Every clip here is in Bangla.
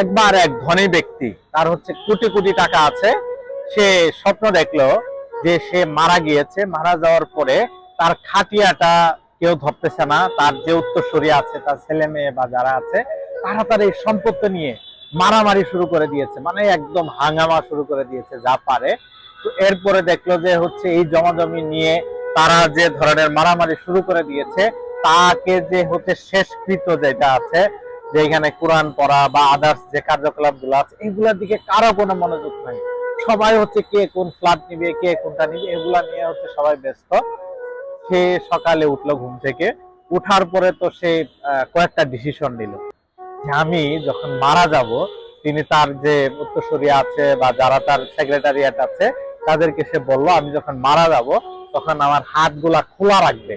একবার এক ধনী ব্যক্তি, তার হচ্ছে কোটি কোটি টাকা আছে, সে স্বপ্ন দেখল যে সে মারা গিয়েছে। মারা যাওয়ার পরে তার খাটিয়াটা কেউ ধরতেছে না, তার যে উত্তরসূরি আছে, তার ছেলে মেয়ে বা যারা আছে, তারা তার এই সম্পত্তি নিয়ে মারামারি শুরু করে দিয়েছে মানে একদম হাঙ্গামা শুরু করে দিয়েছে, যা পারে। তো এরপরে দেখল যে হচ্ছে এই জমাজমি নিয়ে তারা যে ধরনের মারামারি শুরু করে দিয়েছে, তাকে যে হচ্ছে শেষকৃত যেটা আছে যে এখানে কোরআন পড়া বা আদার্স যে কার্যকলাপগুলো আছে, এগুলোর দিকে কারও কোনো মনোযোগ নাই। সবাই হচ্ছে কে কোন ফ্ল্যাট নিবে, কে কোনটা নিবে, এগুলা নিয়ে হচ্ছে সবাই ব্যস্ত। সে সকালে উঠল ঘুম থেকে, উঠার পরে তো সে কয়েকটা ডিসিশন নিল। যে আমি যখন মারা যাব, তিনি তার যে উত্তরসূরি আছে বা যারা তার সেক্রেটারিয়েট আছে, তাদেরকে সে বলল, আমি যখন মারা যাব, তখন আমার হাতগুলা খোলা রাখবে।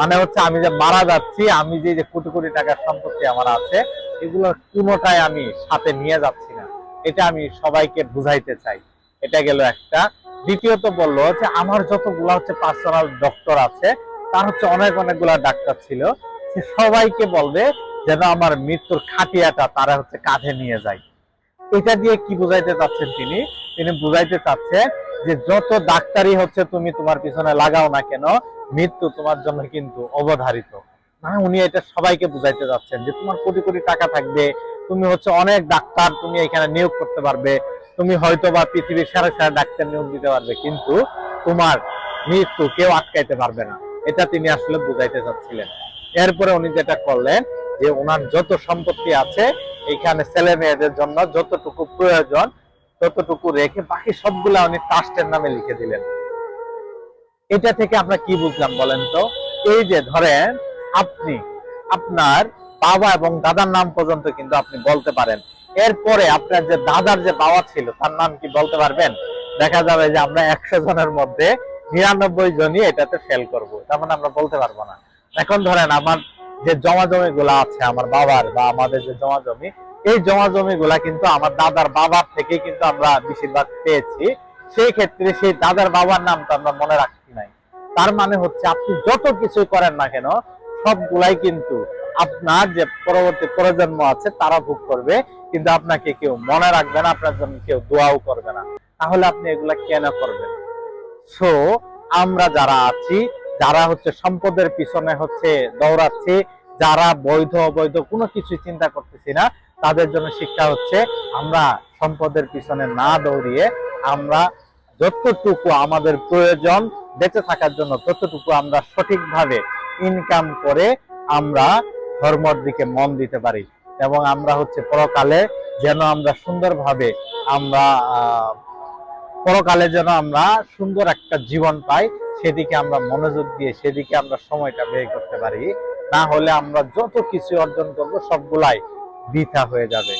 মানে হচ্ছে আমি যে মারা যাচ্ছি, আমি যে যে কোটি কোটি টাকার সম্পত্তি আমার আছে, এগুলোর কোনোটাই আমি সাথে নিয়ে যাচ্ছি না। এটা আমি সবাইকে বুঝাইতে চাই। এটা গেল একটা। দ্বিতীয়ত বলল যে আমার যতগুলা হচ্ছে পার্সোনাল ডক্টর আছে, তার হচ্ছে অনেক অনেকগুলা ডাক্তার ছিল। সে সবাইকে বলবে যেন আমার মৃত্যুর খাটিয়াটা তারা হচ্ছে কাঁধে নিয়ে যায়। এটা দিয়ে কি বুঝাইতে চাচ্ছেন তিনি? তিনি বুঝাইতে চাচ্ছেন যে যত ডাক্তারই হচ্ছে তুমি তোমার পিছনে লাগাও না কেন মৃত্যু তোমার জন্য কিন্তু অবধারিত। মানে উনি এটা সবাইকে বুঝাইতে যাচ্ছেন যে তোমার কোটি কোটি টাকা থাকবে, তুমি হচ্ছে অনেক ডাক্তার, তুমি এখানে নিয়োগ করতে পারবে, তুমি হয়তো বা পৃথিবীর সারা সারা ডাক্তার নিয়োগ দিতে পারবে, কিন্তু তোমার মৃত্যু কেউ আটকাইতে পারবে না। এটা তিনি আসলে বুঝাইতে চাচ্ছিলেন এরপরে উনি যেটা করলেন, যে ওনার যত সম্পত্তি আছে, এখানে ছেলে মেয়েদের জন্য যতটুকু প্রয়োজন, ততটুকু রেখে বাকি সবগুলা উনি ট্রাস্টের নামে লিখে দিলেন। এটা থেকে আমরা কি বুঝলাম বলেন তো? এই যে ধরেন, আপনি, আপনার বাবা এবং দাদার নাম পর্যন্ত কিন্তু আপনি বলতে পারেন। এরপরে আপনার যে দাদার যে বাবা ছিল, তার নাম কি বলতে পারবেন? দেখা যাবে যে আমরা একশো জনের মধ্যে নিরানব্বই জনই এটাতে ফেল করব। তার মানে আমরা বলতে পারব না। এখন ধরেন আমার যে জমা জমি গুলা আছে, আমার বাবার বা আমাদের যে জমা জমি এই জমা জমি গুলা কিন্তু আমার দাদার বাবার থেকে কিন্তু আমরা বেশিরভাগ পেয়েছি। সেই ক্ষেত্রে সেই দাদার বাবার নাম তো আমরা মনে রাখছি নাই। তার মানে হচ্ছে আপনি যত কিছু করেন না কেন, সবগুলাই কিন্তু আপনার যে পরবর্তী প্রজন্ম আছে, তারা ভোগ করবে, কিন্তু আপনাকে কেউ মনে রাখবে না, আপনার জন্য কেউ দোয়াও করবে না। তাহলে আপনি এগুলা কেন করবেন? সো আমরা যারা আছি, যারা হচ্ছে সম্পদের পিছনে হচ্ছে দৌড়াচ্ছি, যারা বৈধ অবৈধ কোনো কিছু চিন্তা করতেছি না তাদের জন্য শিক্ষা হচ্ছে আমরা সম্পদের পিছনে না দৌড়িয়ে আমরা যতটুকু আমাদের প্রয়োজন বেঁচে থাকার জন্য ততটুকু আমরা সঠিকভাবে ইনকাম করে আমরা ধর্মর দিকে মন দিতে পারি। এবং আমরা হচ্ছে পরকালে যেন আমরা সুন্দরভাবে আমরা পরকালে যেন আমরা সুন্দর একটা জীবন পাই, সেদিকে আমরা মনোযোগ দিয়ে সেদিকে আমরা সময়টা ব্যয় করতে পারি। না হলে আমরা যত কিছু অর্জন করব সবগুলাই বৃথা হয়ে যাবে।